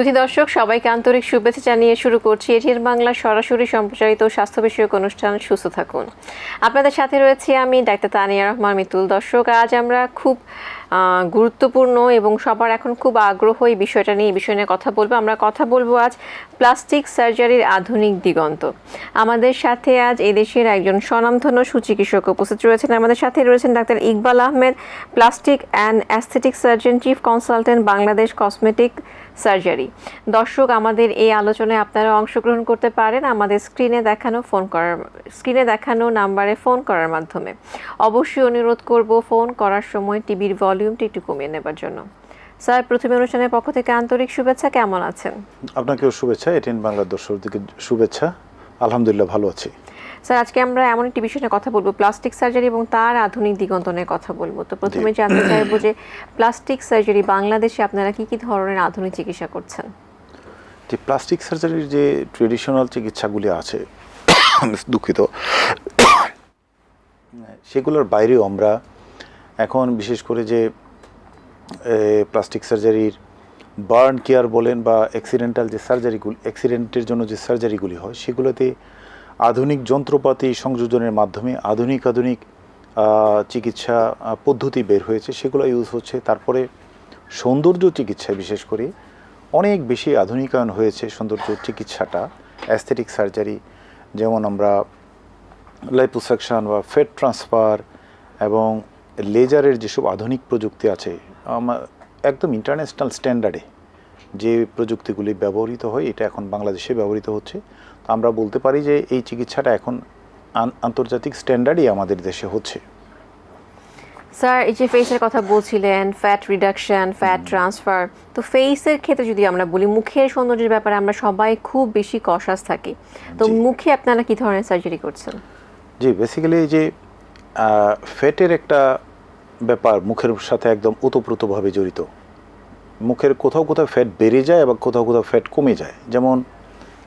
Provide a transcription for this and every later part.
সুধী দর্শক, সবাইকে আন্তরিক শুভেচ্ছা জানিয়ে শুরু করছি এটিএন বাংলা সরাসরি সম্প্রচারিত স্বাস্থ্য বিষয়ক অনুষ্ঠান সুস্থ থাকুন। আপনাদের সাথে রয়েছে আমি ডাক্তার তানিয়া রহমান মিতুল দর্শক। আজ আমরা খুব গুরুত্বপূর্ণ এবং সবার এখন খুব আগ্রহ এই বিষয়টা নিয়ে, এই বিষয় নিয়ে কথা বলব। আমরা কথা বলব আজ প্লাস্টিক সার্জারির আধুনিক দিগন্ত। আমাদের সাথে আজ এদেশের একজন স্বনামধন্য সুচিকিৎসক উপস্থিত রয়েছেন। আমাদের সাথে রয়েছেন doctor Iqbal Ahmed, plastic and aesthetic surgeon, chief consultant, Bangladesh cosmetic surgery. দর্শক, আমাদের এই আলোচনায় আপনারা অংশগ্রহণ করতে পারেন আমাদের স্ক্রিনে দেখানো ফোন করার, স্ক্রিনে দেখানো নাম্বারে ফোন করার মাধ্যমে। অবশ্যই অনুরোধ করব ফোন করার সময় টিভির ভলিউমটি একটু কমিয়ে নেবার জন্য। স্যার, প্রথমে অনুষ্ঠানের পক্ষ থেকে আন্তরিক শুভেচ্ছা, কেমন আছেন? আপনাকেও শুভেচ্ছা, এটিএন বাংলার দর্শকদেরকে শুভেচ্ছা। আলহামদুলিল্লাহ, ভালো আছি। স্যার আজকে আমরা এমন একটি বিষয় নিয়ে কথা বলব প্লাস্টিক সার্জারি এবং তার আধুনিক দিগন্ত নিয়ে কথা বলব। তো প্রথমে জানতে চাইব যে প্লাস্টিক সার্জারি বাংলাদেশে আপনারা কি কি ধরনের আধুনিক চিকিৎসা করছেন? যে প্লাস্টিক সার্জারির যে ট্রেডিশনাল চিকিৎসাগুলি আছে দুঃখিত। সেগুলোর বাইরেও আমরা এখন বিশেষ করে যে প্লাস্টিক সার্জারির বার্ন কেয়ার বলেন বা অ্যাক্সিডেন্টাল যে সার্জারিগুলি অ্যাক্সিডেন্টের জন্য যে সার্জারিগুলি হয় সেগুলোতে আধুনিক যন্ত্রপাতি সংযোজনের মাধ্যমে আধুনিক আধুনিক চিকিৎসা পদ্ধতি বের হয়েছে। সেগুলো ইউজ হচ্ছে। তারপরে সৌন্দর্য চিকিৎসায় বিশেষ করে অনেক বেশি আধুনিকায়ন হয়েছে সৌন্দর্য চিকিৎসাটা। অ্যাস্থেটিক সার্জারি যেমন আমরা লাইপোসাকশন বা ফেট ট্রান্সফার এবং লেজারের যেসব আধুনিক প্রযুক্তি আছে আমার একদম ইন্টারন্যাশনাল স্ট্যান্ডার্ডে যে প্রযুক্তিগুলি ব্যবহৃত হয়, এটা এখন বাংলাদেশে ব্যবহৃত হচ্ছে। আমরা বলতে পারি যে এই চিকিৎসাটা এখন আন- আন্তর্জাতিক স্ট্যান্ডার্ডই আমাদের দেশে হচ্ছে। স্যার এই যে ফেসের কথা বলছিলেন ফ্যাট রিডাকশন ফ্যাট ট্রান্সফার তো ফেসের ক্ষেত্রে যদি আমরা বলি মুখের সৌন্দর্যের ব্যাপারে আমরা সবাই খুব বেশি কষাস থাকি। তো মুখে আপনারা কি ধরনের সার্জারি করছেন? জি বেসিক্যালি যে ফ্যাটের একটা ব্যাপার মুখের সাথে একদম ওতপ্রোতভাবে জড়িত। মুখের কোথাও কোথাও ফ্যাট বেড়ে যায় এবং কোথাও কোথাও ফ্যাট কমে যায়। যেমন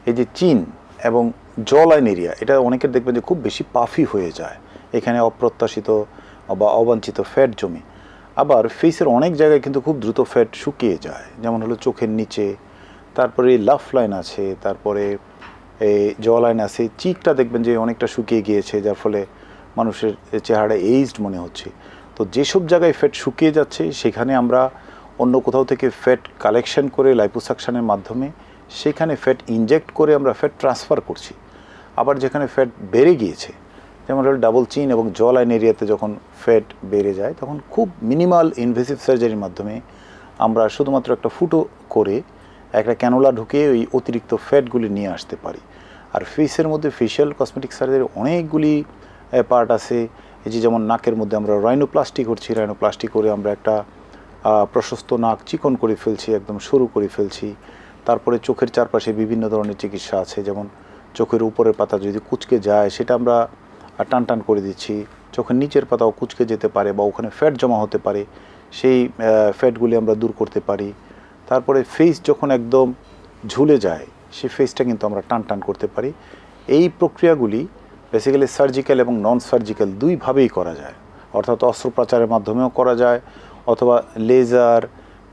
এই যে চিন এবং জ লাইন এরিয়া, এটা অনেকের দেখবেন যে খুব বেশি পাফি হয়ে যায়। এখানে অপ্রত্যাশিত বা অবাঞ্ছিত ফ্যাট জমি। আবার ফেসের অনেক জায়গায় কিন্তু খুব দ্রুত ফ্যাট শুকিয়ে যায়। যেমন হলো চোখের নিচে, তারপরে লাফ লাইন আছে, তারপরে এই জ লাইন আছে, চিকটা দেখবেন যে অনেকটা শুকিয়ে গিয়েছে, যার ফলে মানুষের চেহারা এইজড মনে হচ্ছে। তো যেসব জায়গায় ফ্যাট শুকিয়ে যাচ্ছে, সেখানে আমরা অন্য কোথাও থেকে ফ্যাট কালেকশন করে লাইপোসাকশানের মাধ্যমে সেখানে ফ্যাট ইনজেক্ট করে আমরা ফ্যাট ট্রান্সফার করছি। আবার যেখানে ফ্যাট বেড়ে গিয়েছে, যেমন ডাবল চিন এবং জল আইন এরিয়াতে যখন ফ্যাট বেড়ে যায়, তখন খুব মিনিমাল ইনভেসিভ সার্জারির মাধ্যমে আমরা শুধুমাত্র একটা ফুটো করে একটা ক্যানোলা ঢুকিয়ে ওই অতিরিক্ত ফ্যাটগুলি নিয়ে আসতে পারি। আর ফেসের মধ্যে ফেশিয়াল কসমেটিক সার্জারির অনেকগুলি পার্ট আছে। এই যে যেমন নাকের মধ্যে আমরা রাইনোপ্লাস্টি করছি রাইনোপ্লাস্টি করে আমরা একটা প্রশস্ত নাক চিকন করে ফেলছি, একদম সরু করে ফেলছি। তারপরে চোখের চারপাশে বিভিন্ন ধরনের চিকিৎসা আছে, যেমন চোখের উপরের পাতা যদি কুচকে যায়, সেটা আমরা টান টান করে দিচ্ছি। চোখের নিচের পাতাও কুচকে যেতে পারে বা ওখানে ফ্যাট জমা হতে পারে, সেই ফ্যাটগুলি আমরা দূর করতে পারি। তারপরে ফেস যখন একদম ঝুলে যায় সেই ফেসটা কিন্তু আমরা টান টান করতে পারি। এই প্রক্রিয়াগুলি বেসিক্যালি সার্জিক্যাল এবং নন সার্জিক্যাল দুইভাবেই করা যায়। অর্থাৎ অস্ত্রোপচারের মাধ্যমেও করা যায়, অথবা লেজার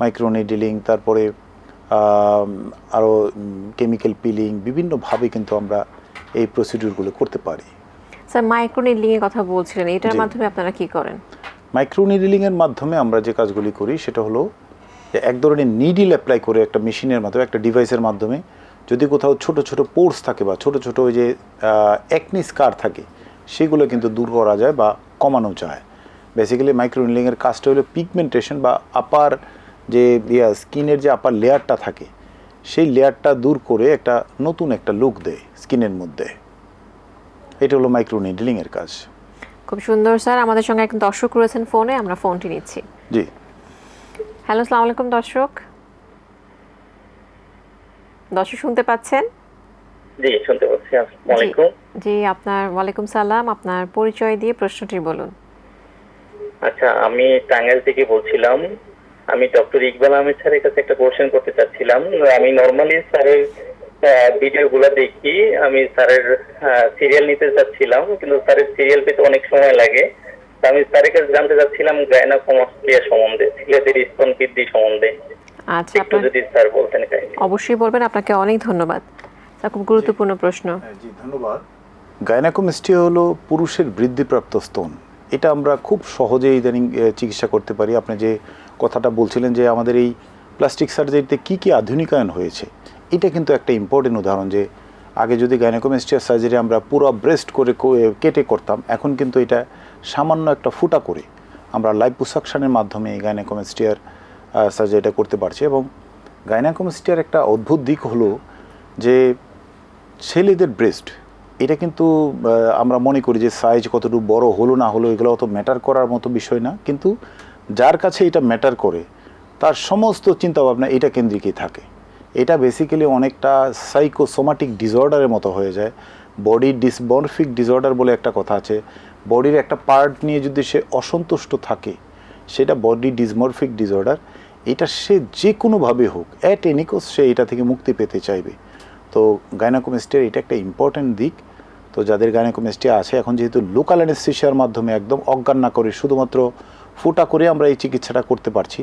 মাইক্রোনিডিলিং তারপরে আরও কেমিক্যাল পিলিং বিভিন্নভাবে কিন্তু আমরা এই প্রসিডিউরগুলো করতে পারি। স্যার মাইক্রো নিডলিং এর কথা বলছিলেন এটার মাধ্যমে আপনারা কি করেন? মাইক্রোনিডিলিংয়ের মাধ্যমে আমরা যে কাজগুলি করি সেটা হলো যে এক ধরনের নিডিল অ্যাপ্লাই করে একটা মেশিনের মাধ্যমে একটা ডিভাইসের মাধ্যমে যদি কোথাও ছোট ছোট পোর্স থাকে বা ছোট ছোট ওই যে একনি স্কার থাকে সেগুলো কিন্তু দূর করা যায় বা কমানো যায়। বেসিক্যালি মাইক্রোনিডিলিংয়ের কাজটা হলো পিগমেন্টেশন বা আপার যে ইয়া স্কিনের যে আপার লেয়ারটা থাকে সেই লেয়ারটা দূর করে একটা নতুন একটা লুক দেয় স্কিনের মধ্যে। এটা হলো মাইক্রোনিডিলিংয়ের কাজ। খুব সুন্দর স্যার। আমাদের সঙ্গে এক দর্শক রয়েছেন ফোনে আমরা ফোনটি নিচ্ছি। জি। হ্যালো আসসালামু আলাইকুম দর্শক। দর্শক শুনতে পাচ্ছেন? জি শুনতে পাচ্ছি। আসসালামু জি, আলাইকুম জি আপনার ওয়ালাইকুম সালাম। আপনার পরিচয় দিয়ে প্রশ্নটি বলুন। আচ্ছা আমি টাঙ্গাইল থেকে বলছিলাম। আমি ডক্টর ইকবাল আহমেদ স্যারের কাছে একটা কোশ্চেন করতে চাচ্ছিলাম। আমি নর্মালি স্যারের ভিডিও গুলা দেখি। আমি স্যারের সিরিয়াল নিতে চাচ্ছিলাম কিন্তু স্যারের সিরিয়াল পেতে অনেক সময় লাগে। আমি স্যারের কাছে জানতে চাচ্ছিলাম গায়নাকোমাস্টিয়া সম্বন্ধে ছেলেদের স্তন বৃদ্ধি সম্বন্ধে। আচ্ছা একটু যদি স্যার বলতেন অবশ্যই বলবেন আপনাকে অনেক ধন্যবাদ। তা খুব গুরুত্বপূর্ণ প্রশ্ন। জি ধন্যবাদ। গাইনাকোমেস্টি হলো পুরুষের বৃদ্ধিপ্রাপ্ত স্তন। এটা আমরা খুব সহজেই ইদানিং চিকিৎসা করতে পারি। আপনি যে কথাটা বলছিলেন যে আমাদের এই প্লাস্টিক সার্জারিতে কি কি আধুনিকায়ন হয়েছে। এটা কিন্তু একটা ইম্পর্টেন্ট উদাহরণ যে আগে যদি গাইনাকোমেস্টিয়ার সার্জারি আমরা পুরো ব্রেস্ট করে কেটে করতাম, এখন কিন্তু এটা সামান্য একটা ফুটা করে আমরা লাইভ লাইপোসাকশনের মাধ্যমে এই গাইনাকোমেস্টিয়ার সার্জারিটা করতে পারছি এবং গাইনাকোমেস্টিয়ার একটা অদ্ভুত দিক হলো যে ছেলেদের ব্রেস্ট এটা কিন্তু আমরা মনে করি যে সাইজ কতটুকু বড় হলো না হলো এগুলো অত ম্যাটার করার মতো বিষয় না, কিন্তু যার কাছে এটা ম্যাটার করে, তার সমস্ত চিন্তাভাবনা এটা কেন্দ্রিকই থাকে। এটা বেসিক্যালি অনেকটা সাইকোসোমাটিক ডিসঅর্ডারের মতো হয়ে যায়। বডি ডিসবনফিক ডিসঅর্ডার বলে একটা কথা আছে। বডির একটা পার্ট নিয়ে যদি সে অসন্তুষ্ট থাকে, সেটা বডি ডিসমরফিক ডিসঅর্ডার এটা সে যে কোনোভাবে হোক অ্যাট এনিকোস সে এটা থেকে মুক্তি পেতে চাইবে। তো গাইনাকোমেস্টিয়ার এটা একটা ইম্পর্ট্যান্ট দিক। তো যাদের গাইনাকোমেস্টিয়া আছে, এখন যেহেতু লোকাল অ্যানেস্থেশিয়ার মাধ্যমে একদম অজ্ঞান না করে শুধুমাত্র ফুটা করে আমরা এই চিকিৎসাটা করতে পারছি।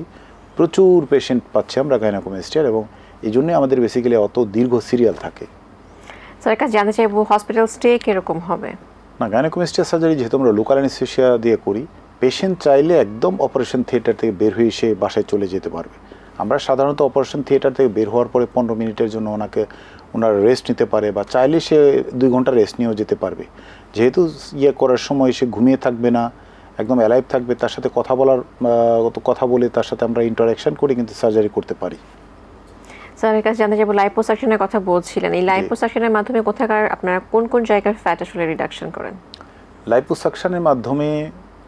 প্রচুর পেশেন্ট পাচ্ছি আমরা গাইনাকোমেস্টিয়ার এবং এই জন্যই আমাদের বেসিক্যালি অত দীর্ঘ সিরিয়াল থাকে। স্যার কাছে জানতে চাইব হসপিটাল স্টে কীরকম হবে? না গাইনাকোমেস্টিয়া সার্জারি যেহেতু আমরা লোকাল অ্যানেস্থেশিয়া দিয়ে করি পেশেন্ট চাইলে একদম অপারেশন থিয়েটার থেকে বের হয়ে এসে বাসায় চলে যেতে পারবে। আমরা সাধারণত অপারেশন থিয়েটার থেকে বের হওয়ার পরে পনেরো মিনিটের জন্য ওনাকে ওনার রেস্ট নিতে পারে বা চাইলে সে দুই ঘণ্টা রেস্ট নিয়েও যেতে পারবে। যেহেতু ইয়ে করার সময় সে ঘুমিয়ে থাকবে না একদম অ্যালাইভ থাকবে তার সাথে কথা বলার কথা বলে তার সাথে আমরা ইন্টারাকশন করে কিন্তু সার্জারি করতে পারি। স্যারের কাছে জানতে চাইব লাইপোসাকশনের কথা বলছিলেন। এই লাইপোসাকশনের মাধ্যমে কোথাকার আপনারা কোন কোন জায়গার ফ্যাট আসলে রিডাকশন করেন? লাইপোসাকশনের মাধ্যমে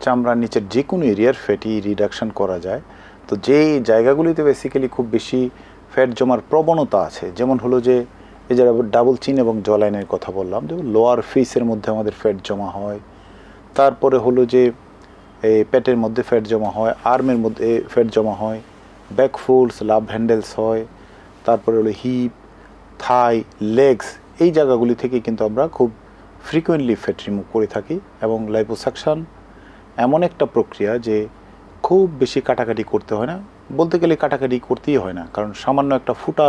চামড়ার নিচের যে কোনো এরিয়ার ফ্যাটি রিডাকশন করা যায়। তো যেই জায়গাগুলিতে বেসিক্যালি খুব বেশি ফ্যাট জমার প্রবণতা আছে যেমন হলো যে এই যে ডাবল চিন এবং জলাইনের কথা বললাম যেমন লোয়ার ফেসের মধ্যে আমাদের ফ্যাট জমা হয়। তারপরে হলো যে এই পেটের মধ্যে ফ্যাট জমা হয়, আর্মের মধ্যে ফ্যাট জমা হয় ব্যাক ফোল্ডস লাভ হ্যান্ডেলস হয়, তারপরে হলো হিপ থাই লেগস এই জায়গাগুলি থেকে কিন্তু আমরা খুব ফ্রিকোয়েন্টলি ফ্যাট রিমুভ করে থাকি এবং লাইপোসাকশন এমন একটা প্রক্রিয়া যে খুব বেশি কাটাকাটি করতে হয় না। বলতে গেলে কাটাকাটি করতেই হয় না, কারণ সামান্য একটা ফুটা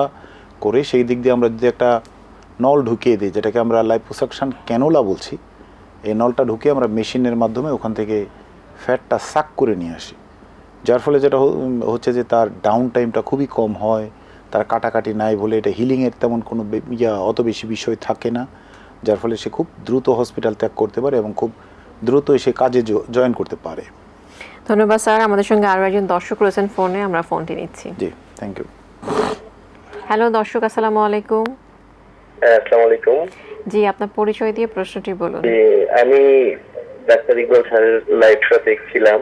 করে সেই দিক দিয়ে আমরা যদি একটা নল ঢুকিয়ে দিই, যেটাকে আমরা লাইপোসাকশন ক্যানোলা বলছি, এই নলটা ঢুকিয়ে আমরা মেশিনের মাধ্যমে ওখান থেকে ফ্যাটটা সাক করে নিয়ে আসি। যার ফলে যেটা হচ্ছে যে তার ডাউন টাইমটা খুবই কম হয় তার কাটাকাটি নাই বলে এটা হিলিংয়ের তেমন কোনো ইয়া অত বেশি বিষয় থাকে না যার ফলে সে খুব দ্রুত হসপিটাল ত্যাগ করতে পারে এবং খুব দ্রুত সে কাজে জয়েন করতে পারে। ধন্যবাদ স্যার। আমাদের সঙ্গে আরও একজন দর্শক রয়েছেন ফোনে আমরা ফোনটি নিচ্ছি। জি থ্যাংক ইউ হ্যালো দর্শক আসসালামু আলাইকুম। হ্যাঁ, আসসালামু আলাইকুম। জি আপনার পরিচয় দিয়ে প্রশ্নটি বলুন। জি, আমি ডাক্তার ইকবাল স্যারের লাইভ শো দেখছিলাম।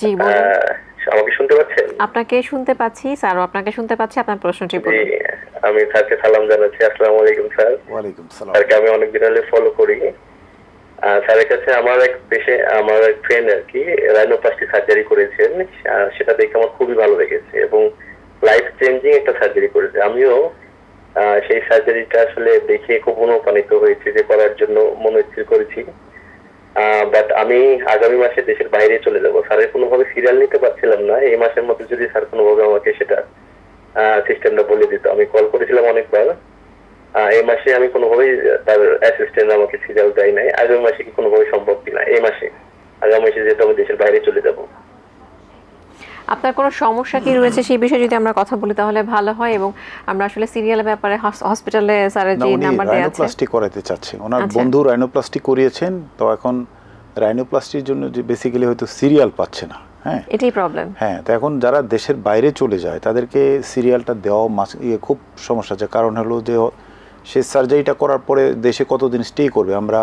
জি বলুন। আমাকে শুনতে পাচ্ছেন? আপনাকে শুনতে পাচ্ছি স্যারও আপনাকে শুনতে পাচ্ছি আপনার প্রশ্নটি বলুন। আমি স্যারকে সালাম জানাচ্ছি। আসসালামু আলাইকুম স্যার। ওয়ালাইকুম সালাম। স্যারকে আমি অনেকদিন হলে ফলো করি। স্যারের কাছে আমার এক পেশে আমার এক ফ্রেন্ড আর কি রাইনোপ্লাস্টি সার্জারি করেছেন। সেটা দেখে আমার খুবই ভালো লেগেছে এবং লাইফ চেঞ্জিং একটা সার্জারি করেছে। আমিও আহ, সেই সার্জারিটা আসলে দেখে খুব অনুপ্রাণিত হয়েছে যে করার জন্য মনোস্থির করেছি। বাট আমি আগামী মাসে দেশের বাইরে চলে যাব। স্যারের কোনোভাবে সিরিয়াল নিতে পারছিলাম না। এই মাসের মধ্যে যদি স্যার কোনোভাবে আমাকে সেটা সিস্টেমটা বলে দিত, আমি কল করেছিলাম অনেকবার। এই মাসে আমি কোনোভাবেই তার অ্যাসিস্ট্যান্ট আমাকে সিরিয়াল দেয় নাই। আগামী মাসে কি কোনোভাবে সম্ভব কিনা? এই মাসে। আগামী মাসে যেহেতু আমি দেশের বাইরে চলে যাব। আপনার কোনো সমস্যা কি রয়েছে সেই বিষয়ে যদি আমরা কথা বলি তাহলে ভালো হয় এবং আমরা আসলে সিরিয়ালের ব্যাপারে হসপিটালে স্যারের যে নাম্বার দেওয়া আছে। রাইনোপ্লাস্টি করাতে চাচ্ছে ওনার আচ্ছা। বন্ধু রাইনোপ্লাস্টি করিয়েছেন তো এখন রাইনোপ্লাস্টির জন্য যে বেসিক্যালি হয়তো সিরিয়াল পাচ্ছে না হ্যাঁ? এটাই প্রবলেম হ্যাঁ তো এখন যারা দেশের বাইরে চলে যায় তাদেরকে সিরিয়ালটা দেওয়া মাস ইয়ে খুব সমস্যা আছে। কারণ হলো যে সে সার্জারিটা করার পরে দেশে কতদিন স্টে করবে? আমরা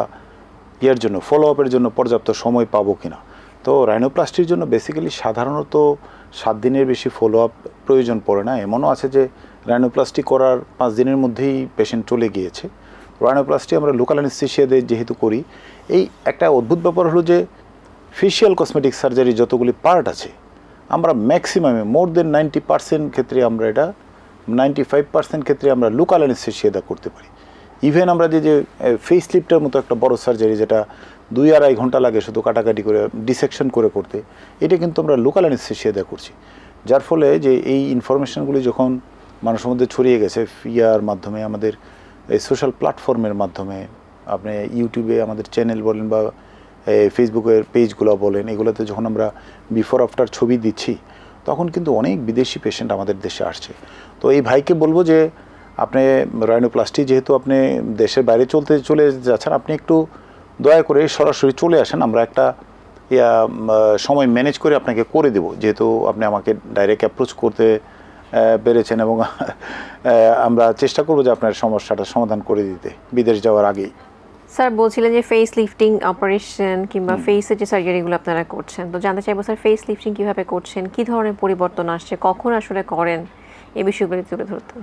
ইয়ের জন্য ফলো আপের জন্য পর্যাপ্ত সময় পাবো কিনা? তো রাইনোপ্লাস্টির জন্য বেসিক্যালি সাধারণত সাত দিনের বেশি ফলো আপ প্রয়োজন পড়ে না। এমনও আছে যে রাইনোপ্লাস্টি করার পাঁচ দিনের মধ্যেই পেশেন্ট চলে গিয়েছে। রাইনোপ্লাস্টি আমরা লোকাল অ্যানেস্থেশিয়াদের যেহেতু করি, এই একটা অদ্ভুত ব্যাপার হলো যে ফেশিয়াল কসমেটিক সার্জারি যতগুলি পার্ট আছে, আমরা ম্যাক্সিমামে মোর দেন নাইনটি পার্সেন্ট ক্ষেত্রে আমরা এটা নাইনটি ফাইভ পার্সেন্ট ক্ষেত্রে আমরা লোকাল অ্যানেস্থেশিয়াদা করতে পারি। ইভেন আমরা যে যে ফেস লিফটের মতো একটা বড় সার্জারি যেটা দুই আড়াই ঘণ্টা লাগে শুধু কাটাকাটি করে ডিসেকশন করে করতে। এটা কিন্তু আমরা লোকাল অ্যানেস্থেশিয়াদা করছি। যার ফলে যে এই ইনফরমেশনগুলি যখন মানুষের মধ্যে ছড়িয়ে গেছে ইয়ার মাধ্যমে, আমাদের এই সোশ্যাল প্ল্যাটফর্মের মাধ্যমে, আপনি ইউটিউবে আমাদের চ্যানেল বলেন বা ফেসবুকের পেজগুলো বলেন, এগুলোতে যখন আমরা বিফোর আফটার ছবি দিচ্ছি, তখন কিন্তু অনেক বিদেশি পেশেন্ট আমাদের দেশে আসছে। তো এই ভাইকে বলব যে, আপনি রাইনোপ্লাস্টি যেহেতু আপনি দেশের বাইরে চলতে, চলে যাচ্ছেন, আপনি একটু দয়া করে সরাসরি চলে আসেন আমরা একটা ইয়া সময় ম্যানেজ করে আপনাকে করে দেব। যেহেতু আপনি আমাকে ডাইরেক্ট অ্যাপ্রোচ করতে পেরেছেন এবং আমরা চেষ্টা করব যে আপনার সমস্যাটা সমাধান করে দিতে বিদেশ যাওয়ার আগেই। স্যার বলছিলেন যে ফেস লিফটিং অপারেশন কিংবা ফেসের যে সার্জারিগুলো আপনারা করছেন তো জানতে চাইব স্যার ফেস লিফটিং কীভাবে করছেন কী ধরনের পরিবর্তন আসছে কখন আসলে করেন এই বিষয়গুলি তুলে ধরতেন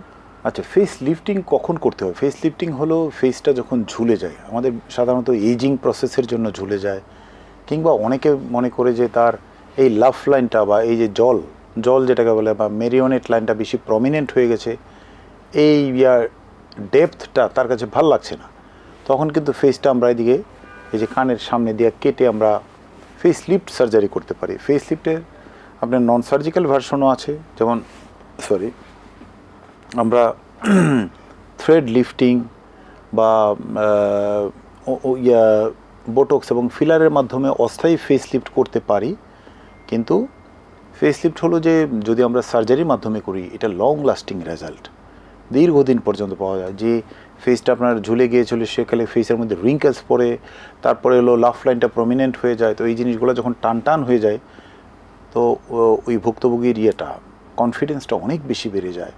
আচ্ছা ফেস লিফটিং কখন করতে হয়? ফেস লিফটিং হলো ফেসটা যখন ঝুলে যায়, আমাদের সাধারণত এজিং প্রসেসের জন্য ঝুলে যায়, কিংবা অনেকে মনে করে যে তার এই লাভ লাইনটা বা এই যে জল জল যেটাকে বলে বা মেরিওনেট লাইনটা বেশি প্রমিনেন্ট হয়ে গেছে, এই ইয়ার ডেপথটা তার কাছে ভালো লাগছে না। তখন কিন্তু ফেসটা আমরা এদিকে, এই যে কানের সামনে দিয়ে কেটে আমরা ফেস লিফট সার্জারি করতে পারি। ফেস লিফটের আপনার নন সার্জিক্যাল ভার্সনও আছে, যেমন সরি আমরা থ্রেড লিফটিং বা ইয়া বোটক্স এবং ফিলারের মাধ্যমে অস্থায়ী ফেস লিফট করতে পারি। কিন্তু ফেস লিফট হলো যে, যদি আমরা সার্জারির মাধ্যমে করি, এটা লং লাস্টিং রেজাল্ট দীর্ঘদিন পর্যন্ত পাওয়া যায়। যে ফেসটা আপনার ঝুলে গিয়েছিল সেকালে ফেসের মধ্যে রিঙ্কেলস পড়ে, তারপরে হলো লাফ লাইনটা প্রমিনেন্ট হয়ে যায়, তো এই জিনিসগুলো যখন টান টান হয়ে যায়, তো ওই ভুক্তভোগীর ইয়েটা কনফিডেন্সটা অনেক বেশি বেড়ে যায়।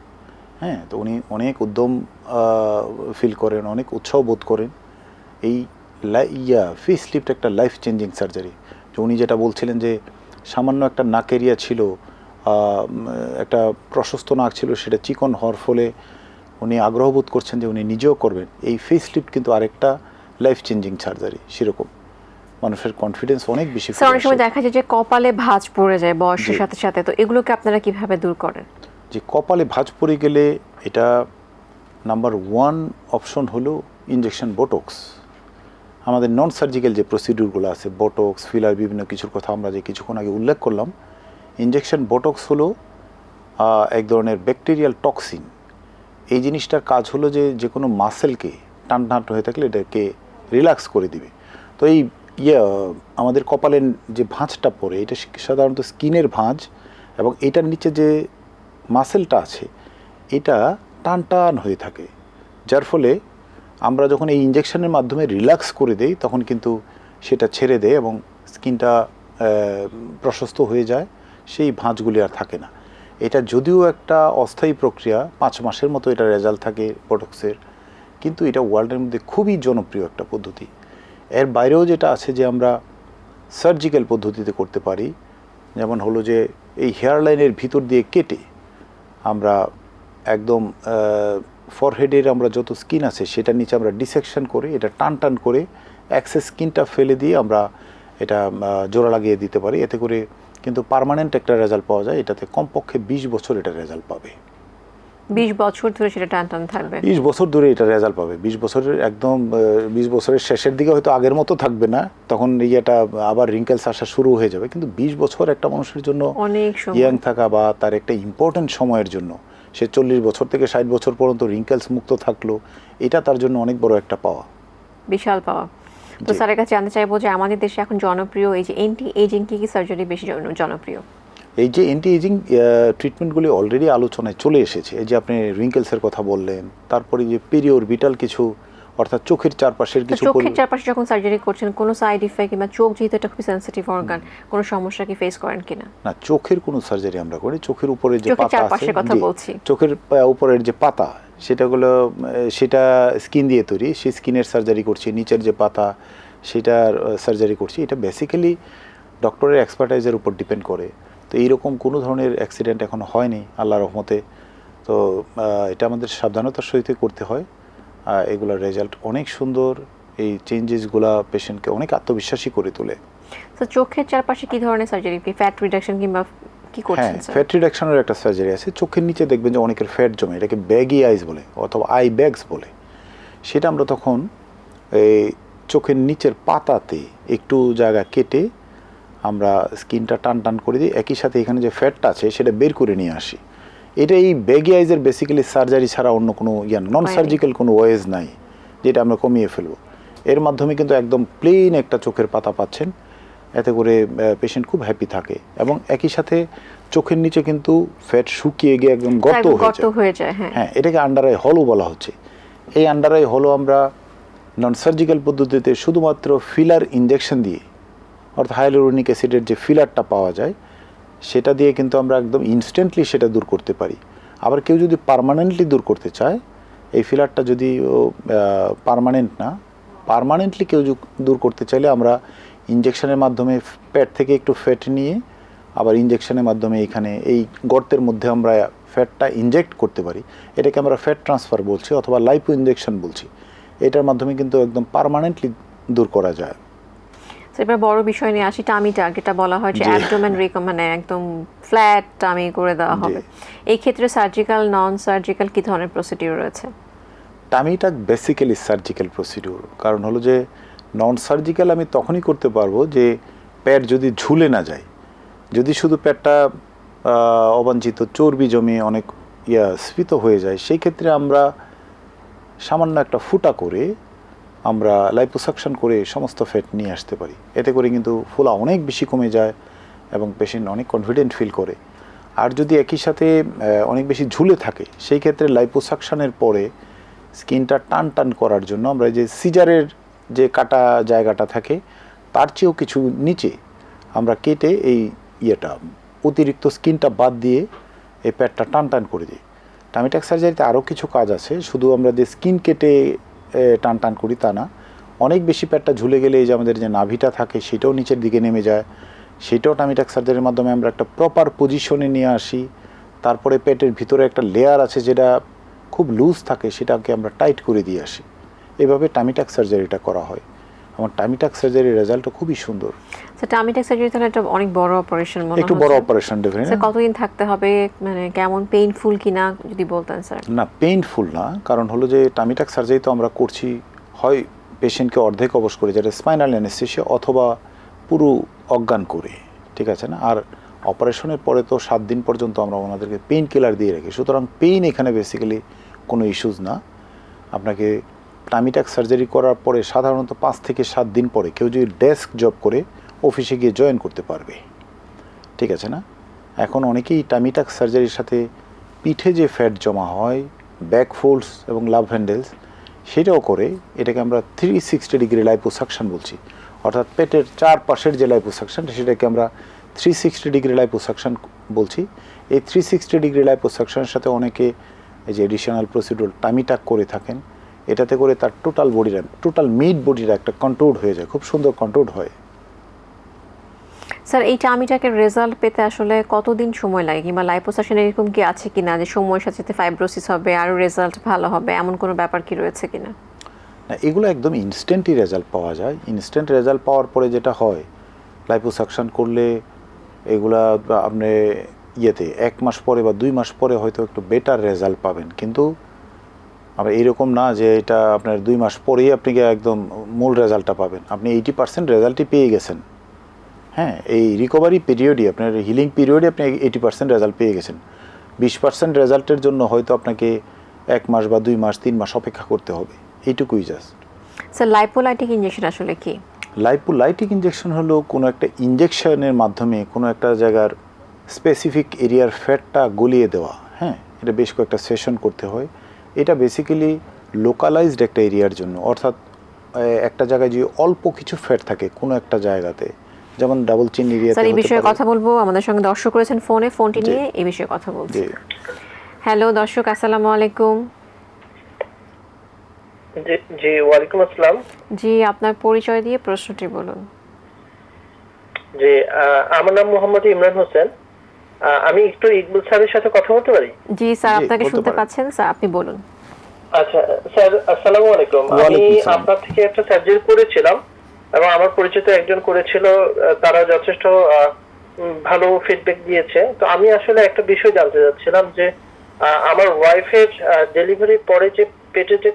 হ্যাঁ তো উনি অনেক উদ্যম ফিল করেন অনেক উৎসাহ বোধ করেন। এই ইয়া ফিস লিফট একটা লাইফ চেঞ্জিং সার্জারি যে উনি যেটা বলছিলেন যে সামান্য একটা নাকের ইয়া ছিল একটা প্রশস্ত নাক ছিল সেটা চিকন হওয়ার ফলে উনি আগ্রহ বোধ করছেন যে উনি নিজেও করবেন। এই ফেস লিফট কিন্তু আরেকটা লাইফ চেঞ্জিং সার্জারি সেরকম। মানুষের কনফিডেন্স অনেক বেশি অনেক সময় দেখা যায় যে কপালে ভাঁজ পড়ে যায় বয়সের সাথে সাথে। তো এগুলোকে আপনারা কীভাবে দূর করেন? যে কপালে ভাঁজ পড়ে গেলে এটা নাম্বার ওয়ান অপশন হলো ইঞ্জেকশন বোটক্স আমাদের নন সার্জিক্যাল যে প্রসিডিউরগুলো আছে বোটক্স ফিলার বিভিন্ন কিছুর কথা আমরা যে কিছুক্ষণ আগে উল্লেখ করলাম ইঞ্জেকশন বোটক্স হলো এক ধরনের ব্যাকটেরিয়াল টক্সিন এই জিনিসটার কাজ হলো যে যে কোনো মাসেলকে টান হয়ে থাকলে এটাকে রিল্যাক্স করে দিবে। তো এই ইয়ে আমাদের কপালের যে ভাঁজটা পড়ে, এটা সাধারণত স্কিনের ভাঁজ এবং এটার নিচে যে মাসেলটা আছে, এটা টান টান হয়ে থাকে। যার ফলে আমরা যখন এই ইঞ্জেকশনের মাধ্যমে রিল্যাক্স করে দেই, তখন কিন্তু সেটা ছেড়ে দেয় এবং স্কিনটা প্রশস্ত হয়ে যায়, সেই ভাঁজগুলি আর থাকে না। এটা যদিও একটা অস্থায়ী প্রক্রিয়া, পাঁচ মাসের মতো এটা রেজাল্ট থাকে বোটক্সের কিন্তু এটা ওয়ার্ল্ডের মধ্যে খুবই জনপ্রিয় একটা পদ্ধতি। এর বাইরেও যেটা আছে যে আমরা সার্জিক্যাল পদ্ধতিতে করতে পারি, যেমন হলো যে এই হেয়ার লাইনের ভিতর দিয়ে কেটে আমরা একদম ফরহেডের আমরা যত স্কিন আছে সেটা নিচে আমরা ডিসেকশন করে, এটা টান টান করে অ্যাক্সেস স্কিনটা ফেলে দিয়ে আমরা এটা জোড়া লাগিয়ে দিতে পারি। এতে করে কিন্তু পারমানেন্ট একটা রেজাল্ট পাওয়া যায়। এটাতে কমপক্ষে বিশ বছর এটা রেজাল্ট পাবে। বিশ বছর ধরে সেটা টান টান থাকবে। বিশ বছর ধরে এটা রেজাল্ট পাবে। বিশ বছরের একদম বিশ বছরের শেষের দিকে হয়তো আগের মতো থাকবে না তখন ইয়েটা আবার রিঙ্কেলস আসা শুরু হয়ে যাবে। কিন্তু বিশ বছর একটা মানুষের জন্য অনেক ইয়াং থাকা বা তার একটা ইম্পর্টেন্ট সময়ের জন্য সে চল্লিশ বছর থেকে ষাট বছর পর্যন্ত রিঙ্কেলস মুক্ত থাকল এটা তার জন্য অনেক বড় একটা পাওয়া। বিশাল পাওয়া। তো। স্যারের কাছে জানতে চাইব যে আমাদের দেশে এখন জনপ্রিয় এই যে এন্টি এজিং কি কি সার্জারি বেশি জনপ্রিয়? এই যে অ্যান্টি এজিং ট্রিটমেন্টগুলি অলরেডি আলোচনায় চলে এসেছে এই যে আপনি রিঙ্কেলসের কথা বললেন তারপরে যে পিরিয়রবিটাল কিছু অর্থাৎ চোখের চারপাশের কিছু চোখের চারপাশে যখন সার্জারি করছেন কোনো সাইড ইফেক্ট কিংবা চোখ যেহেতু একটা খুবই সেন্সিটিভ অর্গান কোনো সমস্যা কি ফেস করেন কিনা? না চোখের কোনো সার্জারি আমরা করি চোখের উপরে যে পাতা আছে কথা বলছি। চোখের উপরের যে পাতা সেটাগুলো সেটা স্কিন দিয়ে তৈরি সেই স্কিনের সার্জারি করছি নিচের যে পাতা সেটার সার্জারি করছি এটা বেসিক্যালি ডক্টরের এক্সপার্টাইজের উপর ডিপেন্ড করে। তো এইরকম কোনো ধরনের অ্যাক্সিডেন্ট এখন হয়নি আল্লাহ রহমতে। তো এটা আমাদের সাবধানতার সহিত করতে হয়। এগুলোর রেজাল্ট অনেক সুন্দর। এই চেঞ্জেসগুলা পেশেন্টকে অনেক আত্মবিশ্বাসী করে তোলে। তো চোখের চারপাশে কি ধরনের সার্জারি কি ফ্যাট রিডাকশন কিংবা কি হ্যাঁ করছেন স্যার ফ্যাট রিডাকশনের একটা সার্জারি আছে। চোখের নিচে দেখবেন যে অনেকের ফ্যাট জমে এটাকে ব্যাগি আইস বলে অথবা আই ব্যাগস বলে। সেটা আমরা তখন এই চোখের নিচের পাতাতে একটু জায়গা কেটে আমরা স্কিনটা টান টান করে দিই একই সাথে এখানে যে ফ্যাটটা আছে সেটা বের করে নিয়ে আসি। এটা এই ব্যাগি আইজের বেসিক্যালি সার্জারি ছাড়া অন্য কোনো ইয়া নন সার্জিক্যাল কোনো ওয়েজ নাই যেটা আমরা কমিয়ে ফেলব। এর মাধ্যমে কিন্তু একদম প্লেন একটা চোখের পাতা পাচ্ছেন এতে করে পেশেন্ট খুব হ্যাপি থাকে এবং একই সাথে চোখের নিচে কিন্তু ফ্যাট শুকিয়ে গিয়ে একদম গর্ত হয়ে যায়। হ্যাঁ হ্যাঁ। এটাকে আন্ডার আই হলও বলা হচ্ছে। এই আন্ডার আই হলও আমরা নন সার্জিক্যাল পদ্ধতিতে শুধুমাত্র ফিলার ইনজেকশন দিয়ে অর্থাৎ হাইলোরনিক অ্যাসিডের যে ফিলারটা পাওয়া যায়, সেটা দিয়ে কিন্তু আমরা একদম ইনস্ট্যান্টলি সেটা দূর করতে পারি। আবার কেউ যদি পারমানেন্টলি দূর করতে চায়, এই ফিলারটা যদি পার্মানেন্ট না পারমানেন্টলি কেউ দূর করতে চাইলে আমরা ইনজেকশনের মাধ্যমে পেট থেকে একটু ফ্যাট নিয়ে, আবার ইনজেকশনের মাধ্যমে এখানে এই গর্তের মধ্যে আমরা ফ্যাটটা ইনজেক্ট করতে পারি। এটাকে আমরা ফ্যাট ট্রান্সফার বলছি অথবা লাইপো ইনজেকশন বলছি। এটার মাধ্যমে কিন্তু একদম পার্মানেন্টলি দূর করা যায়। এবার বড় বিষয় নিয়ে আসি টামিটা যেটা বলা হয় যে। অ্যাবডোমেন মানে একদম ফ্ল্যাট টামি করে দেওয়া হবে। এই ক্ষেত্রে সার্জিক্যাল নন সার্জিক্যাল কি ধরনের প্রসিডিউর রয়েছে? টামিটা বেসিক্যালি সার্জিক্যাল প্রসিডিউর কারণ হলো যে নন সার্জিক্যাল আমি তখনই করতে পারব যে পেট যদি ঝুলে না যায়। যদি শুধু পেটটা অবাঞ্ছিত চর্বি জমে অনেক ইয়া স্ফীত হয়ে যায় সেই ক্ষেত্রে আমরা সামান্য একটা ফুটা করে আমরা লাইপোসাকশন করে সমস্ত ফ্যাট নিয়ে আসতে পারি। এতে করে কিন্তু ফোলা অনেক বেশি কমে যায় এবং পেশেন্ট অনেক কনফিডেন্ট ফিল করে। আর যদি একই সাথে অনেক বেশি ঝুলে থাকে, সেই ক্ষেত্রে লাইপোসাকশনের পরে স্কিনটা টান টান করার জন্য আমরা যে সিজারের যে কাটা জায়গাটা থাকে, তার চেয়েও কিছু নিচে আমরা কেটে এই ইয়েটা, অতিরিক্ত স্কিনটা বাদ দিয়ে এই প্যাডটা টান টান করে দিই। টামিটাক সার্জারিতে আরও কিছু কাজ আছে, শুধু আমরা যে স্কিন কেটে টান টান করি তা না। অনেক বেশি প্যাডটা ঝুলে গেলে এই যে আমাদের যে নাভিটা থাকে, সেটাও নিচের দিকে নেমে যায়। সেটাও টামিটাক সার্জারির মাধ্যমে আমরা একটা প্রপার পজিশনে নিয়ে আসি। তারপরে পেটের ভিতরে একটা লেয়ার আছে যেটা খুব লুজ থাকে, সেটাকে আমরা টাইট করে দিয়ে আসি। এভাবে টামিটাক সার্জারিটা করা হয়। আমার টামিটাক সার্জারির রেজাল্টও খুবই সুন্দর। টামিটা সার্জারি তাহলে একটা অনেক বড় অপারেশন মনে একটু বড়। অপারেশন ডেফিনেট স্যার কতদিন থাকতে হবে? মানে কেমন পেইনফুল কিনা যদি বলতেন স্যার না পেইনফুল না কারণ হলো যে টামিটাক সার্জারি তো আমরা করছি হয় পেশেন্টকে অর্ধেক অবশ করে যেটা স্পাইনাল অ্যানেস্থেশিয়া অথবা পুরো অজ্ঞান করে ঠিক আছে না? আর অপারেশনের পরে তো সাত দিন পর্যন্ত আমরা ওনাদেরকে পেইন কিলার দিয়ে রাখি। সুতরাং পেইন এখানে বেসিক্যালি কোনো ইস্যুজ না। আপনাকে টামিটাক সার্জারি করার পরে সাধারণত পাঁচ থেকে সাত দিন পরে কেউ যদি ডেস্ক জব করে অফিসে গিয়ে জয়েন করতে পারবে। ঠিক আছে না? এখন অনেকেই টামিটাক সার্জারির সাথে পিঠে যে ফ্যাট জমা হয় ব্যাক ফোল্ডস এবং লাভ হ্যান্ডেলস সেটাও করে এটাকে আমরা থ্রি সিক্সটি ডিগ্রি লাইপোসাকশন বলছি। অর্থাৎ পেটের চারপাশের যে লাইপোসাকশন সেটাকে আমরা থ্রি সিক্সটি ডিগ্রি লাইপোসাকশন বলছি। এই থ্রি সিক্সটি ডিগ্রি লাইপোসাকশনের সাথে অনেকে এই যে এডিশনাল প্রসিডিউর টামিটাক করে থাকেন। এটাতে করে তার টোটাল বডিটা টোটাল মিড বডিটা একটা কন্ট্রোল হয়ে যায় খুব সুন্দর কন্ট্রোল হয়। স্যার এই টামিটাকে রেজাল্ট পেতে আসলে কতদিন সময় লাগে? কিংবা লাইপোসাকশন এরকম কি আছে কিনা? যে সময়ের সাথে সাথে ফাইব্রোসিস হবে আরও রেজাল্ট ভালো হবে এমন কোনো ব্যাপার কি রয়েছে কিনা? না না এগুলো একদম ইনস্ট্যান্টই রেজাল্ট পাওয়া যায়। ইনস্ট্যান্ট রেজাল্ট পাওয়ার পরে যেটা হয় লাইপোসাকশন করলে এগুলা আপনি ইয়েতে এক মাস পরে বা দুই মাস পরে হয়তো একটু বেটার রেজাল্ট পাবেন। কিন্তু আমরা এরকম না যে এটা আপনার দুই মাস পরেই আপনি একদম মূল রেজাল্টটা পাবেন। আপনি এইটি পার্সেন্ট রেজাল্টই পেয়ে গেছেন। হ্যাঁ এই রিকভারি পিরিয়ডই আপনার হিলিং পিরিয়ডে আপনি এইটি পার্সেন্ট রেজাল্ট পেয়ে গেছেন। বিশ পার্সেন্ট রেজাল্টের জন্য হয়তো আপনাকে এক মাস বা দুই মাস তিন মাস অপেক্ষা করতে হবে। এইটুকুই জাস্ট স্যার লাইপোলাইটিক ইঞ্জেকশন আসলে কি? লাইপোলাইটিক ইঞ্জেকশন হলো কোনো একটা ইঞ্জেকশনের মাধ্যমে কোনো একটা জায়গার স্পেসিফিক এরিয়ার ফ্যাটটা গলিয়ে দেওয়া। হ্যাঁ এটা বেশ কয়েকটা সেশন করতে হয়। এটা বেসিক্যালি লোকালাইজড একটা এরিয়ার জন্য। অর্থাৎ একটা জায়গায় যে অল্প কিছু ফ্যাট থাকে কোনো একটা জায়গাতে যেমন ডাবল চিন এরিয়াতে স্যার এই বিষয়ে কথা বলব। আমাদের সঙ্গে দর্শক রয়েছেন ফোনে ফোনটি নিয়ে এই বিষয়ে কথা বলছি। হ্যালো দর্শক আসসালামু আলাইকুম। জি জি ওয়ালাইকুম আসসালাম। জি আপনার পরিচয় দিয়ে প্রশ্নটি বলুন। জি আমার নাম মোহাম্মদ ইমরান হোসেন। আমি একটু ইকবুল স্যারের সাথে কথা বলতে পারি? জি স্যার আপনাকে শুনতে পাচ্ছেন? স্যার আপনি বলুন। আচ্ছা স্যার আসসালামু আলাইকুম। আমি আপনার থেকে একটা সার্জারি করেছিলাম এবং আমার পরিচিত একজন করেছিল তারা যথেষ্ট ভালো ফিডব্যাক দিয়েছে। তো আমি আসলে একটা বিষয় জানতে চাচ্ছিলাম যে আহ, আমার ওয়াইফের ডেলিভারির পরে যে পেটে যে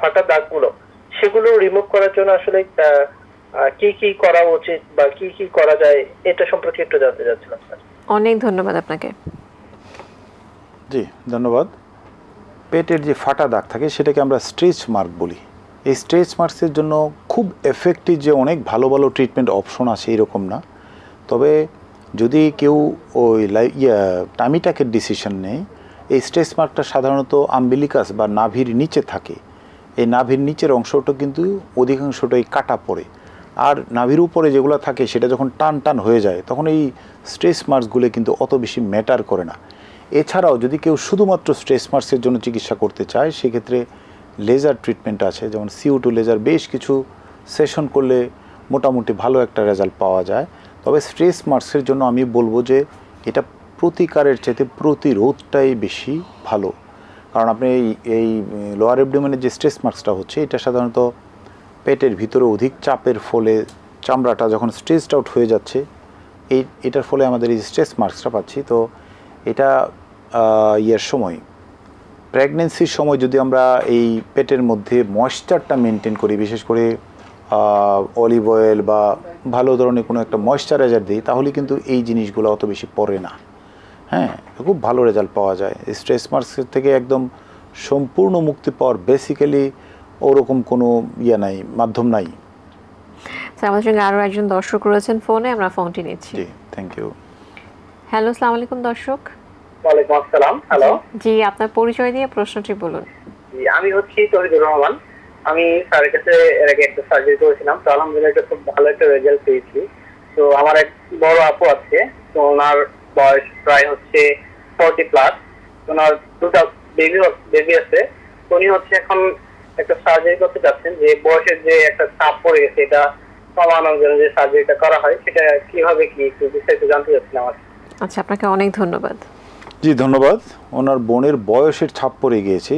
ফাটা দাগগুলো সেগুলো রিমুভ করার জন্য আসলে কি কি করা উচিত বা কি কি করা যায় এটা সম্পর্কে একটু জানতে চাচ্ছিলাম স্যার। অনেক ধন্যবাদ আপনাকে। জি, ধন্যবাদ। পেটের যে ফাটা দাগ থাকে সেটাকে আমরা স্ট্রেচ মার্ক বলি। এই স্ট্রেচ মার্কসের জন্য খুব এফেক্টিভ যে অনেক ভালো ভালো ট্রিটমেন্ট অপশন আছে এরকম না। তবে যদি কেউ ওই টামিটাকের ডিসিশন নেয়, এই স্ট্রেচ মার্কটা সাধারণত আম্বিলিকাস বা নাভির নিচে থাকে। এই নাভির নিচের অংশটা কিন্তু অধিকাংশটাই কাটা পড়ে। আর নাভির উপরে যেগুলো থাকে সেটা যখন টান টান হয়ে যায়, তখন এই স্ট্রেস মার্কসগুলো কিন্তু অত বেশি ম্যাটার করে না। এছাড়াও যদি কেউ শুধুমাত্র স্ট্রেস মার্কসের জন্য চিকিৎসা করতে চায়, সেক্ষেত্রে লেজার ট্রিটমেন্ট আছে, যেমন সিউ টু লেজার বেশ কিছু সেশন করলে মোটামুটি ভালো একটা রেজাল্ট পাওয়া যায়। তবে স্ট্রেস মার্কসের জন্য আমি বলব যে, এটা প্রতিকারের চাইতে প্রতিরোধটাই বেশি ভালো। কারণ আপনি এই এই লোয়ার এবডোমেনের যে স্ট্রেস মার্কসটা হচ্ছে, এটা সাধারণত পেটের ভিতরে অধিক চাপের ফলে চামড়াটা যখন স্ট্রেসড আউট হয়ে যাচ্ছে, এই, এটার ফলে আমাদের এই স্ট্রেস মার্কসটা পাচ্ছি। তো এটা ইয়ের সময় প্রেগনেন্সির সময় যদি আমরা এই পেটের মধ্যে ময়েশ্চারটা মেনটেন করি, বিশেষ করে অলিভ অয়েল বা ভালো ধরনের কোনো একটা ময়েশ্চারাইজার দিই, তাহলে কিন্তু এই জিনিসগুলো অত বেশি পড়ে না। হ্যাঁ খুব ভালো রেজাল্ট পাওয়া যায়। স্ট্রেস মার্কসের থেকে একদম সম্পূর্ণ মুক্তি পাওয়ার বেসিক্যালি ওরকম কোনো ইয়ে নাই মাধ্যম নাই। স্যার আমাদের সঙ্গে আরও একজন দর্শক রয়েছেন ফোনে আমরা ফোনটি নিচ্ছি। জি থ্যাংক ইউ হ্যালো আসসালামু আলাইকুম দর্শক। ওয়ালাইকুম আসসালাম হ্যালো। জি আপনার পরিচয় দিয়ে প্রশ্নটি বলুন। জি, আমি হচ্ছি তহিদুর রহমান। আমি স্যারের কাছে এর আগে একটা সার্জারি করেছিলাম তো আলহামদুলিল্লাহ একটা খুব ভালো একটা রেজাল্ট পেয়েছি। তো আমার এক বড় আপু আছে তো ওনার বয়স প্রায় হচ্ছে ফর্টি প্লাস ওনার দুটা বেবি বেবি আছে। উনি হচ্ছে এখন একটা সার্জারি করতে চাচ্ছেন যে বয়সের যে একটা চাপ পড়ে গেছে এটা কমানোর জন্য যে সার্জারিটা করা হয় সেটা কীভাবে কি একটু বিস্তারিত জানতে চাচ্ছিলাম আর আচ্ছা আপনাকে অনেক ধন্যবাদ। জি ধন্যবাদ। ওনার বোনের বয়সের ছাপ পড়ে গিয়েছে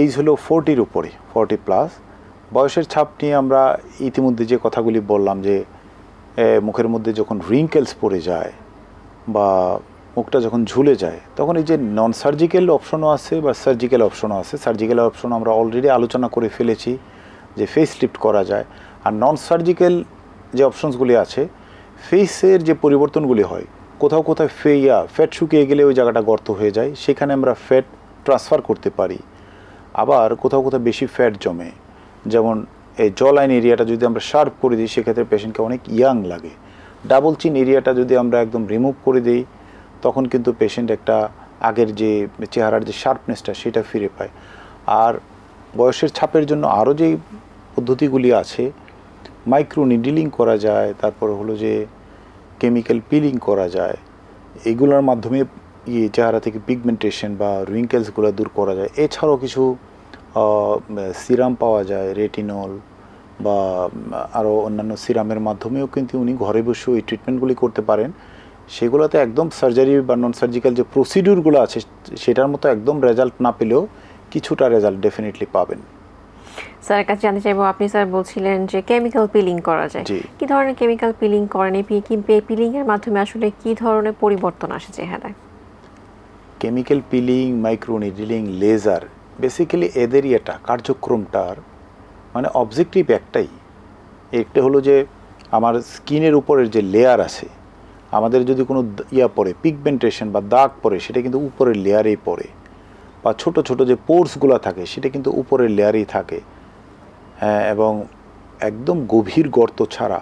এইজ হলো ফোরটির উপরে ফোরটি প্লাস বয়সের ছাপ নিয়ে আমরা ইতিমধ্যে যে কথাগুলি বললাম যে মুখের মধ্যে যখন রিঙ্কেলস পড়ে যায় বা মুখটা যখন ঝুলে যায়, তখন এই যে নন সার্জিক্যাল অপশনও আছে বা সার্জিক্যাল অপশনও আছে সার্জিক্যাল অপশন আমরা অলরেডি আলোচনা করে ফেলেছি যে ফেস লিফট করা যায়। আর নন সার্জিক্যাল যে অপশনসগুলি আছে ফেসের যে পরিবর্তনগুলি হয়, কোথাও কোথাও ফেইয়া ফ্যাট শুকিয়ে গেলে ওই জায়গাটা গর্ত হয়ে যায়, সেখানে আমরা ফ্যাট ট্রান্সফার করতে পারি। আবার কোথাও কোথাও বেশি ফ্যাট জমে, যেমন এই জ লাইন এরিয়াটা যদি আমরা শার্প করে দিই, সেক্ষেত্রে পেশেন্টকে অনেক ইয়াং লাগে। ডাবল চিন এরিয়াটা যদি আমরা একদম রিমুভ করে দিই তখন কিন্তু পেশেন্ট একটা আগের যে চেহারার যে শার্পনেসটা সেটা ফিরে পায়। আর বয়সের ছাপের জন্য আরও যে পদ্ধতিগুলি আছে মাইক্রো নিডিলিং করা যায়, তারপর হলো যে কেমিক্যাল পিলিং করা যায়, এগুলোর মাধ্যমে ইয়ে চেহারা থেকে পিগমেন্টেশন বা রিঙ্কেলসগুলো দূর করা যায়। এছাড়াও কিছু সিরাম পাওয়া যায় রেটিনল বা আরও অন্যান্য সিরামের মাধ্যমেও কিন্তু উনি ঘরে বসে ওই ট্রিটমেন্টগুলি করতে পারেন। সেগুলোতে একদম সার্জারি বা নন সার্জিক্যাল যে প্রসিডিউরগুলো আছে সেটার মতো একদম রেজাল্ট না পেলেও কিছুটা রেজাল্ট ডেফিনেটলি পাবেন। স্যারের কাছে জানতে চাইব আপনি স্যার বলছিলেন যে কেমিক্যাল পিলিং করা যায়। কি ধরনের কেমিক্যাল পিলিং করেন? এই পিলিং এর মাধ্যমে আসলে কি ধরনের পরিবর্তন আসে চেহারায়? Chemical peeling micro needling laser basically এদের ইয়েটা কার্যক্রমটার মানে অবজেক্টিভ একটাই। একটা হলো যে আমার স্কিনের উপরের যে লেয়ার আছে আমাদের যদি কোনো ইয়া পড়ে পিগমেন্টেশন বা দাগ পড়ে সেটা কিন্তু উপরের লেয়ারেই পড়ে। বা ছোট ছোট যে পোর্সগুলো থাকে সেটা কিন্তু উপরের লেয়ারেই থাকে। হ্যাঁ এবং একদম গভীর গর্ত ছাড়া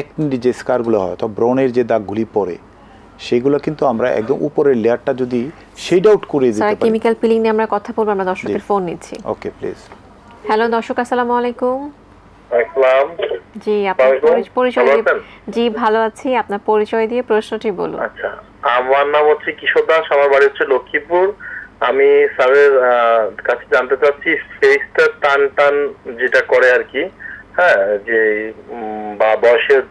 এক মিনিট যে স্কারগুলো হয় অথবা ব্রণের যে দাগগুলি পড়ে সেগুলো কিন্তু আমরা একদম উপরের লেয়ারটা যদি শেড আউট করে দিতে পারি। কেমিক্যাল পিলিং নিয়ে আমরা কথা বলব আমরা দর্শকের ফোন নিচ্ছি। ওকে প্লিজ হ্যালো দর্শক আসসালামু আলাইকুম। জি আপনার পরিচয় ভালো দিয়ে আছেন? জি ভালো আছি। আপনার পরিচয় দিয়ে প্রশ্নটি বলুন। আচ্ছা আমার নাম হচ্ছে কিশোর দাস। আমার বাড়ি হচ্ছে লক্ষ্মীপুর। আমি স্যারের কাছে জানতে চাচ্ছি ফেসটা টান টান যেটা করে আর কি হ্যাঁ যে উম, বা বয়সের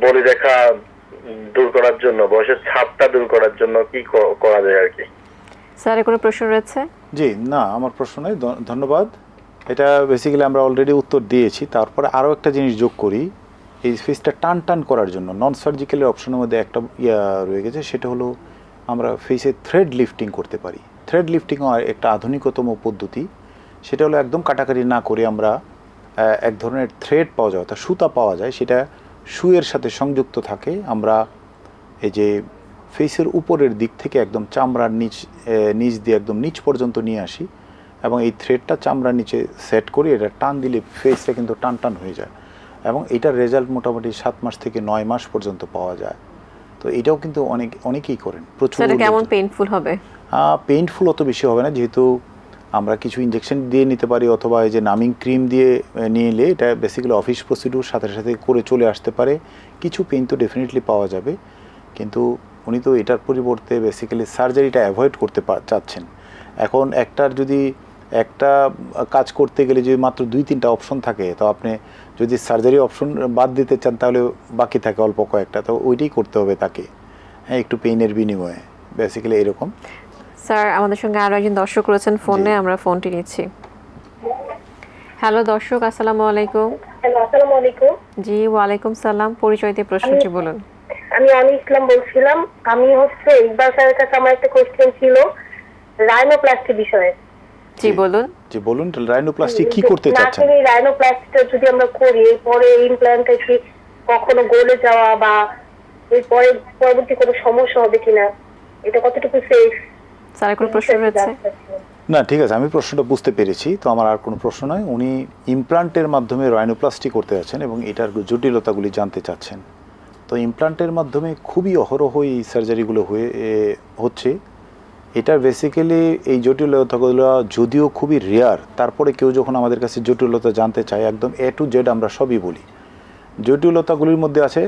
বলি দেখা দূর করার জন্য বয়সের ছাপটা দূর করার জন্য কি করা যায় আর কি? স্যারের কোনো প্রশ্ন রয়েছে? জি না আমার প্রশ্ন নেই। ধন্যবাদ। এটা বেসিক্যালি আমরা অলরেডি উত্তর দিয়েছি। তারপরে আরও একটা জিনিস যোগ করি। এই ফেসটা টান টান করার জন্য নন সার্জিক্যালের অপশনের মধ্যে একটা ইয়া রয়ে গেছে, সেটা হলো আমরা ফেসে থ্রেড লিফটিং করতে পারি। থ্রেড লিফটিং একটা আধুনিকতম পদ্ধতি। সেটা হলো একদম কাটাকাটি না করে আমরা এক ধরনের থ্রেড পাওয়া যায়, অর্থাৎ সুতা পাওয়া যায়, সেটা শুয়ের সাথে সংযুক্ত থাকে। আমরা এই যে ফেসের উপরের দিক থেকে একদম চামড়ার নিচ নিচ দিয়ে একদম নিচ পর্যন্ত নিয়ে আসি। এবং এই থ্রেডটা চামড়ার নিচে সেট করি এটা টান দিলে ফেসটা কিন্তু টান টান হয়ে যায়। এবং এটার রেজাল্ট মোটামুটি সাত মাস থেকে নয় মাস পর্যন্ত পাওয়া যায়। তো এটাও কিন্তু অনেক অনেকেই করেন। প্রচুর কেমন পেইনফুল হবে? পেইনফুল অত বেশি হবে না। যেহেতু আমরা কিছু ইঞ্জেকশন দিয়ে নিতে পারি অথবা এই যে নামিং ক্রিম দিয়ে নিয়ে এলে এটা বেসিক্যালি অফিস প্রসিডিউর সাথে সাথে করে চলে আসতে পারে। কিছু পেন তো ডেফিনেটলি পাওয়া যাবে। কিন্তু উনি তো এটার পরিবর্তে বেসিক্যালি সার্জারিটা অ্যাভয়েড করতে চাচ্ছেন। এখন একটার যদি একটা কাজ করতে গেলে যদি মাত্র দুই তিনটা অপশন থাকে তো আপনি যদি সার্জারি অপশন বাদ দিতে চান তাহলে বাকি থাকে অল্প কয়েকটা তো ওইটাই করতে হবে তাকে। হ্যাঁ একটু পেইনের বিনিময়ে বেসিক্যালি এরকম। স্যার আমাদের সঙ্গে আরও একজন দর্শক রয়েছেন ফোনে আমরা ফোনটি নিচ্ছি। হ্যালো দর্শক আসসালামু আলাইকুম। হ্যালো আসসালামু আলাইকুম। জি ওয়ালাইকুম সালাম পরিচয় দিয়ে প্রশ্নটি বলুন। আমি অনি ইসলাম বলছিলাম আমি হচ্ছে ইকবাল স্যারের কাছে আমার একটা কোশ্চেন ছিল রাইনোপ্লাস্টি বিষয়ে। জি বলুন। যে বলুন রাইনোপ্লাস্টি কি করতে চাচ্ছেন? নাকের রাইনোপ্লাস্টিটা যদি আমরা করি এরপরে ইমপ্ল্যান্টটা কি কখনো গলে যাওয়া বা এরপরে পরবর্তী কোনো সমস্যা হবে কিনা এটা কতটুকু সেফ স্যার কোনো প্রশ্ন রয়েছে? না ঠিক আছে আমি প্রশ্নটা বুঝতে পেরেছি তো আমার আর কোনো প্রশ্ন নয়। উনি ইমপ্লান্টের মাধ্যমে রাইনোপ্লাস্টি করতে যাচ্ছেন এবং এটার জটিলতাগুলি জানতে চাচ্ছেন। তো ইমপ্লান্টের মাধ্যমে খুবই অহরহ এই সার্জারিগুলো হয়ে হচ্ছে। এটার বেসিক্যালি এই জটিলতাগুলো যদিও খুবই রেয়ার তারপরে কেউ যখন আমাদের কাছে জটিলতা জানতে চায়, একদম এ টু জেড আমরা সবই বলি। জটিলতাগুলির মধ্যে আছে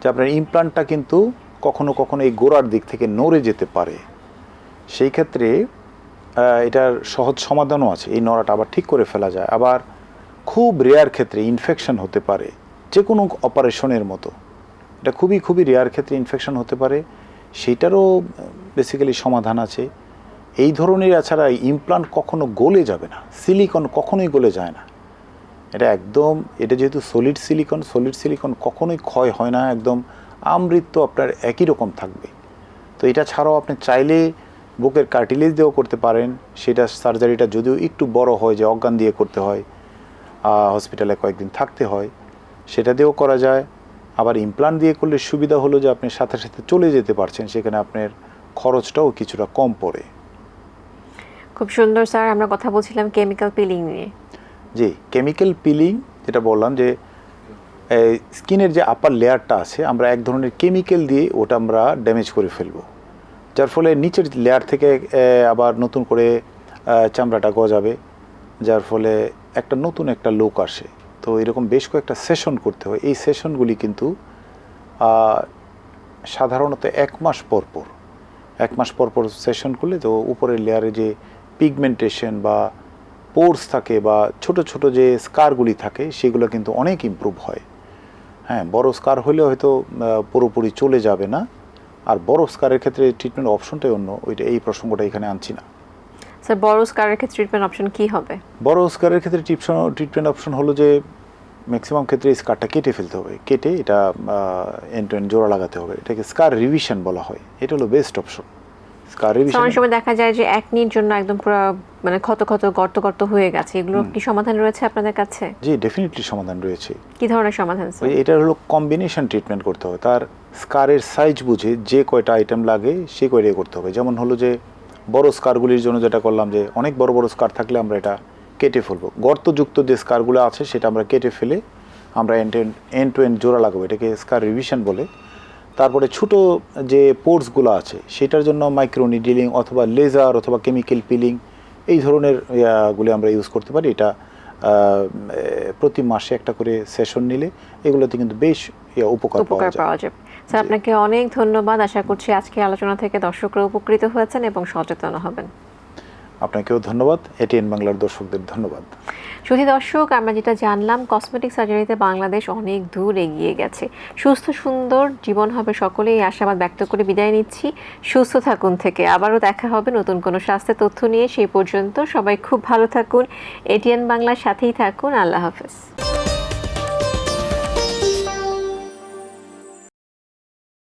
যে আপনার ইমপ্লান্টটা কিন্তু কখনো কখনো এই গোড়ার দিক থেকে নড়ে যেতে পারে। সেই ক্ষেত্রে এটার সহজ সমাধানও আছে। এই নড়াটা আবার ঠিক করে ফেলা যায়। আবার খুব রেয়ার ক্ষেত্রে ইনফেকশন হতে পারে। যে কোনো অপারেশনের মতো। এটা খুবই খুবই রেয়ার ক্ষেত্রে ইনফেকশন হতে পারে। সেইটারও বেসিক্যালি সমাধান আছে। এই ধরনের এছাড়া ইমপ্লান্ট কখনো গলে যাবে না। সিলিকন কখনোই গলে যায় না। এটা একদম, এটা যেহেতু সলিড সিলিকন সলিড সিলিকন কখনোই ক্ষয় হয় না একদম। আমৃত্য আপনার একই রকম থাকবে। তো এটা ছাড়াও আপনি চাইলে বুকের কার্টিলেজ দিয়েও করতে পারেন। সেটা সার্জারিটা যদিও একটু বড় হয়, যে অজ্ঞান দিয়ে করতে হয় হসপিটালে কয়েকদিন থাকতে হয়, সেটা দিয়েও করা যায়। আবার ইমপ্লান্ট দিয়ে করলে সুবিধা হলো যে আপনি সাথে সাথে চলে যেতে পারছেন সেখানে আপনার খরচটাও কিছুটা কম পড়ে। খুব সুন্দর স্যার আমরা কথা বলছিলাম কেমিক্যাল পিলিং নিয়ে। জি কেমিক্যাল পিলিং যেটা বললাম যে স্কিনের যে আপার লেয়ারটা আছে আমরা এক ধরনের কেমিক্যাল দিয়ে ওটা আমরা ড্যামেজ করে ফেলব। যার ফলে নিচের লেয়ার থেকে আবার নতুন করে চামড়াটা গজাবে যার ফলে একটা নতুন একটা লোক আসে। তো এরকম বেশ কয়েকটা সেশন করতে হয়। এই সেশনগুলি কিন্তু সাধারণত এক মাস পর পর। এক মাস পর পর সেশন করলে তো উপরের লেয়ারে যে পিগমেন্টেশন বা পোর্স থাকে বা ছোট ছোট যে স্কারগুলি থাকে, সেগুলো কিন্তু অনেক ইমপ্রুভ হয়। হ্যাঁ বড় স্কার হলে হয়তো পুরোপুরি চলে যাবে না। আর বড় স্কারের ক্ষেত্রে ট্রিটমেন্ট অপশনটাই অন্য। ওইটা এই প্রসঙ্গটা এখানে আনছি না। স্যার বড় স্কারের ক্ষেত্রে ট্রিটমেন্ট অপশন কি হবে? বড় স্কারের ক্ষেত্রে ট্রিটমেন্ট অপশন হলো যে ম্যাক্সিমাম ক্ষেত্রে স্কারটা কেটে ফেলতে হবে। কেটে এটা এন্ড টু এন্ড জোড়া লাগাতে হবে। এটাকে স্কার রিভিশন বলা হয়। এটা হলো বেস্ট অপশন স্কার রিভিশন অনেক সময় দেখা যায় যে এক মিনিট জন্য একদম পুরো মানে ক্ষত ক্ষত গর্ত গর্ত হয়ে গেছে। এগুলো কি সমাধান রয়েছে আপনাদের কাছে? জি ডেফিনেটলি সমাধান রয়েছে। কি ধরনের সমাধান এটা হলো কম্বিনেশন ট্রিটমেন্ট করতে হবে। তার স্কারের সাইজ বুঝে যে কয়টা আইটেম লাগে সে কয়টাই করতে হবে। যেমন হলো যে বড় স্কারগুলির জন্য যেটা করলাম যে অনেক বড় বড় স্কার থাকলে আমরা এটা কেটে ফেলব। গর্তযুক্ত যে স্কারগুলো আছে সেটা আমরা কেটে ফেলে আমরা এন্ড এন্ড টু এন্ড জোড়া লাগাবো এটাকে স্কার রিভিশন বলে। তারপরে ছোট যে পোর্টসগুলো আছে সেটার জন্য মাইক্রো নিডিলিং অথবা লেজার অথবা কেমিক্যাল পিলিং এই ধরনের ইয়াগুলি আমরা ইউজ করতে পারি। এটা প্রতি মাসে একটা করে সেশন নিলে এগুলোতে কিন্তু বেশ উপকার পাওয়া যায়। স্যার আপনাকে অনেক ধন্যবাদ। আশা করছি আজকে আলোচনা থেকে দর্শকরা উপকৃত হয়েছেন এবং সচেতন হবেন। আপনাকেও ধন্যবাদ। এটিএন বাংলার দর্শকদের ধন্যবাদ। শুধু দর্শক আমরা যেটা জানলাম কসমেটিক সার্জারিতে বাংলাদেশ অনেক দূর এগিয়ে গেছে। সুস্থ সুন্দর জীবন হবে সকলেই। আশাবাদ ব্যক্ত করে বিদায় নিচ্ছি। সুস্থ থাকুন থেকে। আবারও দেখা হবে নতুন কোনো স্বাস্থ্য তথ্য নিয়ে। সেই পর্যন্ত সবাই খুব ভালো থাকুন। এটিএন বাংলার সাথেই থাকুন। আল্লাহ হাফেজ।